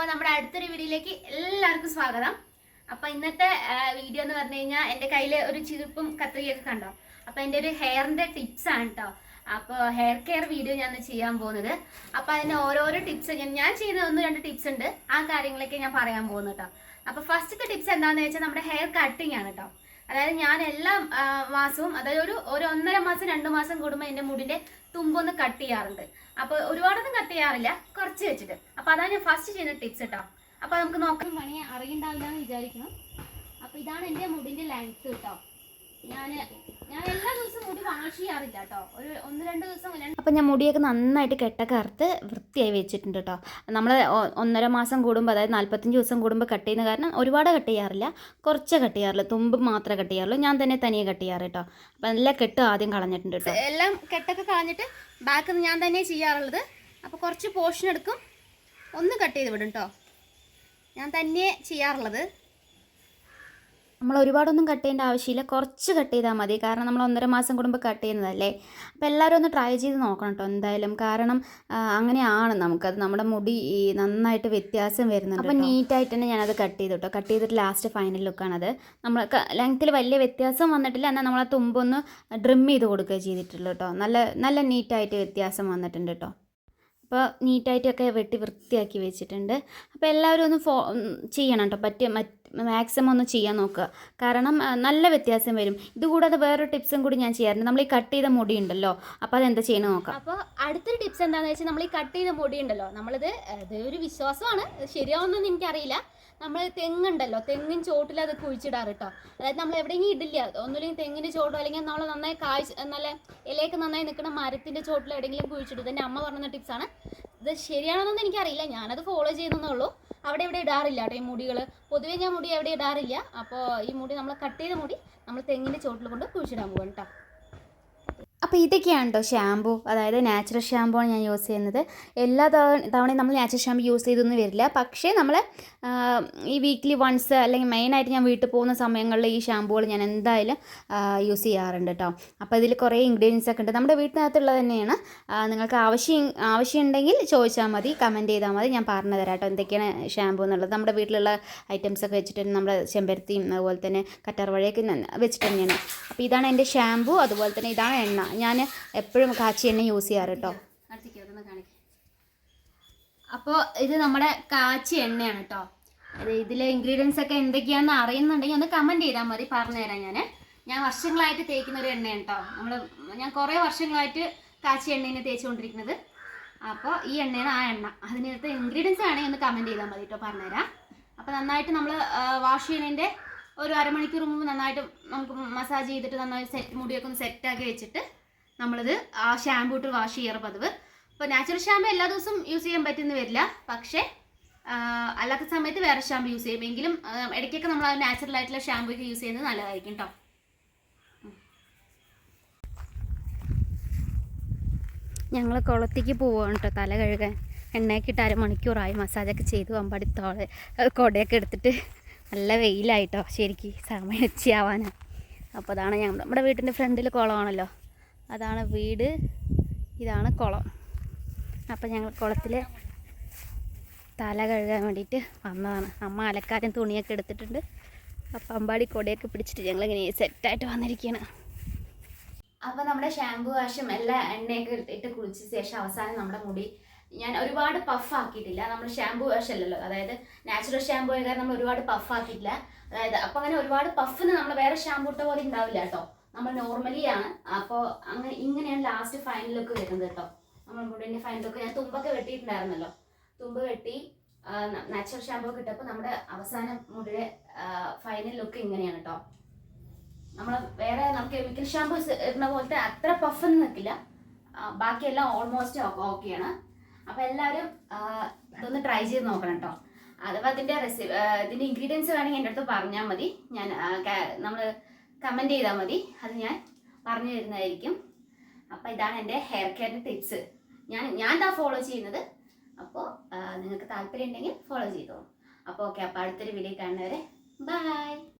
അപ്പോൾ നമ്മുടെ അടുത്തൊരു വീഡിയോയിലേക്ക് എല്ലാവർക്കും സ്വാഗതം. അപ്പോൾ ഇന്നത്തെ വീഡിയോ എന്ന് പറഞ്ഞു കഴിഞ്ഞാൽ എന്റെ കയ്യിൽ ഒരു ചീർപ്പും കത്രികയൊക്കെ കണ്ടോ? അപ്പോൾ എന്റെ ഒരു ഹെയറിന്റെ ടിപ്സ് ആണ് കേട്ടോ അപ്പോൾ ഹെയർ കെയർ വീഡിയോ ഞാൻ ചെയ്യാൻ പോകുന്നത്. അപ്പോൾ അതിന് ഓരോരോ ടിപ്സ് ഞാൻ ഞാൻ ചെയ്യുന്ന ഒന്ന് രണ്ട് ടിപ്സ് ഉണ്ട്. ആ കാര്യങ്ങളൊക്കെ ഞാൻ പറയാൻ പോകുന്നു കേട്ടോ അപ്പോൾ ഫസ്റ്റത്തെ ടിപ്സ് എന്താണെന്ന് വെച്ചാൽ നമ്മുടെ ഹെയർ കട്ടിങ് ആണ് കേട്ടോ അതായത് ഞാൻ എല്ലാ മാസവും അതായത് ഒരു ഒരു ഒന്നര മാസം രണ്ട് മാസം കൂടുമ്പോൾ എന്റെ മുടിന്റെ തുമ്പൊന്ന് കട്ട് ചെയ്യാറുണ്ട്. അപ്പോൾ ഒരുപാടൊന്നും കട്ട് ചെയ്യാറില്ല കുറച്ച് വെച്ചിട്ട്. അപ്പോൾ അതാണ് ഞാൻ ഫസ്റ്റ് ചെയ്യുന്ന ടിപ്സ് കേട്ടോ അപ്പോൾ നമുക്ക് നോക്കാം. പണി അറിയണ്ടാവില്ല എന്ന് വിചാരിക്കണം. അപ്പോൾ ഇതാണ് എന്റെ മുടിന്റെ ലെങ്ത് കേട്ടോ ഞാൻ ഞാൻ എല്ലാ ദിവസവും മുടി വാഷ് ചെയ്യാറില്ല കേട്ടോ. ഒരു ഒന്ന് രണ്ട് ദിവസം രണ്ട് അപ്പം ഞാൻ മുടിയൊക്കെ നന്നായിട്ട് കെട്ടൊക്കെ അറുത്ത് വൃത്തിയായി വെച്ചിട്ടുണ്ട് കേട്ടോ. നമ്മൾ ഒന്നര മാസം കൂടുമ്പോൾ അതായത് നാൽപ്പത്തഞ്ച് ദിവസം കൂടുമ്പോൾ കട്ട് ചെയ്യുന്ന കാരണം ഒരുപാട് കട്ട് ചെയ്യാറില്ല. കുറച്ച് കട്ട് ചെയ്യാറില്ല തുമ്പ് മാത്രമേ കട്ട് ചെയ്യാറുള്ളൂ. ഞാൻ തന്നെ തനിയെ കട്ട് ചെയ്യാറ് കേട്ടോ. അപ്പം എല്ലാം കെട്ട് ആദ്യം കളഞ്ഞിട്ടുണ്ട് കേട്ടോ. എല്ലാം കെട്ടൊക്കെ കളഞ്ഞിട്ട് ബാക്ക് ഞാൻ തന്നെ ചെയ്യാറുള്ളത്. അപ്പോൾ കുറച്ച് പോർഷൻ എടുക്കും. ഒന്ന് കട്ട് ചെയ്ത് വിടും കേട്ടോ. ഞാൻ തന്നെ ചെയ്യാറുള്ളത്. നമ്മൾ ഒരുപാടൊന്നും കട്ട് ചെയ്യേണ്ട ആവശ്യമില്ല. കുറച്ച് കട്ട് ചെയ്താൽ മതി. കാരണം നമ്മൾ ഒന്നര മാസം കൂടുമ്പോൾ കട്ട് ചെയ്യുന്നതല്ലേ? അപ്പോൾ എല്ലാവരും ഒന്ന് ട്രൈ ചെയ്ത് നോക്കണം കേട്ടോ എന്തായാലും. കാരണം അങ്ങനെയാണ് നമുക്കത് നമ്മുടെ മുടി നന്നായിട്ട് വ്യത്യാസം വരുന്നുണ്ട് അപ്പോൾ നീറ്റായിട്ട് തന്നെ ഞാനത് കട്ട് ചെയ്തു കേട്ടോ കട്ട് ചെയ്തിട്ട് ലാസ്റ്റ് ഫൈനൽ ലുക്കാണത് നമ്മൾ ലെങ്ത്തിൽ വലിയ വ്യത്യാസം വന്നിട്ടില്ല. എന്നാൽ നമ്മൾ ആ തുമ്പൊന്ന് ഡ്രിം ചെയ്ത് കൊടുക്കുക ചെയ്തിട്ടുള്ളൂ കേട്ടോ നല്ല നല്ല നീറ്റായിട്ട് വ്യത്യാസം വന്നിട്ടുണ്ട് കേട്ടോ അപ്പോൾ നീറ്റായിട്ടൊക്കെ വെട്ടി വൃത്തിയാക്കി വെച്ചിട്ടുണ്ട്. അപ്പോൾ എല്ലാവരും ഒന്ന് ഫോ ചെയ്യണം കേട്ടോ പറ്റിയ മാക്സിമം ഒന്ന് ചെയ്യാൻ നോക്കുക. കാരണം നല്ല വ്യത്യാസം വരും. ഇതുകൂടാതെ വേറൊരു ടിപ്സും കൂടി ഞാൻ ചെയ്യാറുണ്ട്. നമ്മൾ ഈ കട്ട് ചെയ്ത മുടി ഉണ്ടല്ലോ അപ്പോൾ അതെന്താ ചെയ്യണം നോക്കാം. അപ്പോൾ അടുത്തൊരു ടിപ്സ് എന്താണെന്ന് വെച്ചാൽ നമ്മൾ ഈ കട്ട് ചെയ്ത മുടി ഉണ്ടല്ലോ നമ്മളിത് ഇത് ഒരു വിശ്വാസമാണ്. ശരിയാവുന്നതെന്ന് എനിക്കറിയില്ല. നമ്മൾ തെങ്ങുണ്ടല്ലോ തെങ്ങിൻ ചോട്ടിൽ അത് കുഴിച്ചിടാറ് കേട്ടോ അതായത് നമ്മൾ എവിടെയെങ്കിലും ഇടില്ല. ഒന്നുമില്ലെങ്കിൽ തെങ്ങിന്റെ ചോട്ടോ അല്ലെങ്കിൽ നമ്മൾ നന്നായി കാഴ്ച നല്ല ഇലയൊക്കെ നന്നായി നിൽക്കുന്ന മരത്തിന്റെ ചോട്ടിൽ എവിടെയെങ്കിലും കുഴിച്ചിടും. എന്റെ അമ്മ പറഞ്ഞ ടിപ്സാണ് ഇത് ശരിയാണെന്നൊന്നും എനിക്കറിയില്ല. ഞാനത് ഫോളോ ചെയ്യുന്നേ ഉള്ളൂ. അവിടെ ഇവിടെ ഇടാറില്ല കേട്ടോ ഈ മുടികൾ പൊതുവേ ഞാൻ മുടി എവിടെ ഇടാറില്ല. അപ്പോൾ ഈ മുടി നമ്മൾ കട്ട് ചെയ്ത മുടി നമ്മൾ തെങ്ങിന്റെ ചോട്ടിൽ കൊണ്ട് കുഴിച്ചിടാൻ പോകും കേട്ടോ അപ്പോൾ ഇതൊക്കെയാണ് കേട്ടോ ഷാമ്പു അതായത് നാച്ചുറൽ ഷാമ്പു ആണ് ഞാൻ യൂസ് ചെയ്യുന്നത്. എല്ലാ തവണ തവണയും നമ്മൾ നാച്ചുറൽ ഷാമ്പു യൂസ് ചെയ്തൊന്നും വരില്ല. പക്ഷേ നമ്മൾ ഈ വീക്ക്ലി വൺസ് അല്ലെങ്കിൽ മെയിനായിട്ട് ഞാൻ വീട്ടിൽ പോകുന്ന സമയങ്ങളിൽ ഈ ഷാമ്പുകൾ ഞാൻ എന്തായാലും യൂസ് ചെയ്യാറുണ്ട് കേട്ടോ. അപ്പോൾ ഇതിൽ കുറേ ഇൻഗ്രീഡിയൻസ് ഒക്കെ ഉണ്ട്. നമ്മുടെ വീട്ടിനകത്തുള്ളത് തന്നെയാണ്. നിങ്ങൾക്ക് ആവശ്യം ആവശ്യമുണ്ടെങ്കിൽ ചോദിച്ചാൽ മതി കമന്റ് ചെയ്താൽ മതി. ഞാൻ പറഞ്ഞു തരാം കേട്ടോ എന്തൊക്കെയാണ് ഷാമ്പു എന്നുള്ളത്. നമ്മുടെ വീട്ടിലുള്ള ഐറ്റംസ് ഒക്കെ വെച്ചിട്ട് നമ്മുടെ ചെമ്പരത്തിയും അതുപോലെ തന്നെ കറ്റാർ വഴിയൊക്കെ വെച്ചിട്ട് തന്നെയാണ്. അപ്പോൾ ഇതാണ് എന്റെ ഷാമ്പു അതുപോലെ തന്നെ ഇതാണ് എണ്ണ. ഞാൻ എപ്പോഴും കാച്ചി എണ്ണ യൂസ് ചെയ്യാറ് കേട്ടോ അപ്പോൾ ഇത് നമ്മുടെ കാച്ചി എണ്ണയാണ് കേട്ടോ അത് ഇതിലെ ഇൻഗ്രീഡിയൻസ് ഒക്കെ എന്തൊക്കെയാണെന്ന് അറിയുന്നുണ്ടെങ്കിൽ ഒന്ന് കമന്റ് ചെയ്താൽ മതി പറഞ്ഞുതരാം ഞാൻ ഞാൻ വർഷങ്ങളായിട്ട് തേക്കുന്ന ഒരു എണ്ണയാണ് കേട്ടോ നമ്മൾ ഞാൻ കുറേ വർഷങ്ങളായിട്ട് കാച്ചി എണ്ണേനെ തേച്ചുകൊണ്ടിരിക്കുന്നത്. അപ്പോൾ ഈ എണ്ണയാണ് ആ എണ്ണ. അതിനകത്ത് ഇൻഗ്രീഡിയൻസ് ആണെങ്കിൽ ഒന്ന് കമന്റ് ചെയ്താൽ മതി കേട്ടോ പറഞ്ഞുതരാം അപ്പോൾ നന്നായിട്ട് നമ്മൾ വാഷ് ചെയ്യുന്നതിന്റെ ഒരു അരമണിക്കൂർ മുമ്പ് നന്നായിട്ട് നമുക്ക് മസാജ് ചെയ്തിട്ട് നന്നായി സെറ്റ് മുടിയൊക്കെ ഒന്ന് സെറ്റാക്കി വെച്ചിട്ട് നമ്മളിത് ആ ഷാമ്പൂ ഇട്ട് വാഷ് ചെയ്യാറ് പതിവ് അപ്പോൾ നാച്ചുറൽ ഷാമ്പു എല്ലാ ദിവസവും യൂസ് ചെയ്യാൻ പറ്റുന്ന വരില്ല. പക്ഷേ അല്ലാത്ത സമയത്ത് വേറെ ഷാമ്പു യൂസ് ചെയ്യും. എങ്കിലും ഇടയ്ക്കൊക്കെ നമ്മൾ നാച്ചുറൽ ആയിട്ടുള്ള ഷാമ്പു ഒക്കെ യൂസ് ചെയ്യുന്നത് നല്ലതായിരിക്കും കേട്ടോ ഞങ്ങൾ കുളത്തേക്ക് പോവുകയാണ് കേട്ടോ തല കഴുകാൻ എണ്ണയൊക്കെ ഇട്ട് അരമണിക്കൂറായി. മസാജൊക്കെ ചെയ്തു അമ്പടിത്തോളെ. തോളെ കുടയൊക്കെ എടുത്തിട്ട് നല്ല വെയിലായിട്ടോ ശരിക്ക് സമയം ഉച്ചയാവാനാണ് അപ്പോൾ അതാണ് ഞങ്ങൾ നമ്മുടെ വീട്ടിന്റെ ഫ്രണ്ടിൽ കുളമാണല്ലോ. അതാണ് വീട് ഇതാണ് കുളം. അപ്പം ഞങ്ങൾ കുളത്തിൽ തല കഴുകാൻ വേണ്ടിയിട്ട് വന്നതാണ്. അമ്മ അലക്കാരും തുണിയൊക്കെ എടുത്തിട്ടുണ്ട്. അപ്പം അമ്പാടി കൊടയൊക്കെ പിടിച്ചിട്ട് ഞങ്ങളിങ്ങനെ സെറ്റായിട്ട് വന്നിരിക്കുകയാണ് അപ്പോൾ നമ്മുടെ ഷാമ്പു വാഷും എല്ലാ എണ്ണയൊക്കെ ഇട്ട് കുളിച്ച ശേഷം അവസാനം നമ്മുടെ മുടി ഞാൻ ഒരുപാട് പഫ് ആക്കിയിട്ടില്ല. നമ്മൾ ഷാമ്പു വാഷ് അല്ലല്ലോ. അതായത് നാച്ചുറൽ ഷാമ്പു ആയ കാരണം നമ്മൾ ഒരുപാട് പഫ് ആക്കിയിട്ടില്ല. അതായത് അപ്പം അങ്ങനെ ഒരുപാട് പഫിന് നമ്മൾ വേറെ ഷാമ്പു ഇട്ട പോലെ ഉണ്ടാവില്ല കേട്ടോ. നമ്മൾ നോർമലി ആണ്. അപ്പോൾ അങ്ങനെ ഇങ്ങനെയാണ് ലാസ്റ്റ് ഫൈനൽ ലുക്ക് വരുന്നത് കേട്ടോ. നമ്മൾ മുടിന്റെ ഫൈനൽ ലുക്ക് ഞാൻ തുമ്പൊക്കെ വെട്ടിയിട്ടുണ്ടായിരുന്നല്ലോ. തുമ്പ് വെട്ടി നാച്ചുറൽ ഷാമ്പൂ ഒക്കെ ഇട്ടപ്പോൾ നമ്മുടെ അവസാന മുടിയുടെ ഫൈനൽ ലുക്ക് ഇങ്ങനെയാണ് കേട്ടോ. നമ്മൾ വേറെ നമുക്ക് കെമിക്കൽ ഷാമ്പു ഇടുന്ന പോലത്തെ അത്ര പഫ് ഒന്നും നിൽക്കില്ല ബാക്കിയെല്ലാം ഓൾമോസ്റ്റ് ഓക്കെയാണ് അപ്പോൾ എല്ലാവരും ഇതൊന്ന് ട്രൈ ചെയ്ത് നോക്കണം കേട്ടോ. അഥവാ അതിന്റെ റെസിപ്പി ഇതിന്റെ ഇൻഗ്രീഡിയൻസ് വേണമെങ്കിൽ എന്റെ അടുത്ത് പറഞ്ഞാൽ മതി. ഞാൻ നമ്മൾ കമന്റ് ചെയ്താൽ മതി. അത് ഞാൻ പറഞ്ഞു തരുന്നതായിരിക്കും. അപ്പോൾ ഇതാണ് എന്റെ ഹെയർ കെയറിന്റെ ടിപ്സ് ഞാൻ ഞാൻ ഇതാ ഫോളോ ചെയ്യുന്നത് അപ്പോൾ നിങ്ങൾക്ക് താല്പര്യം ഉണ്ടെങ്കിൽ ഫോളോ ചെയ്തോളൂ. അപ്പോൾ ഓക്കെ അപ്പോൾ അടുത്തൊരു വീഡിയോ കാണുന്നവരെ ബൈ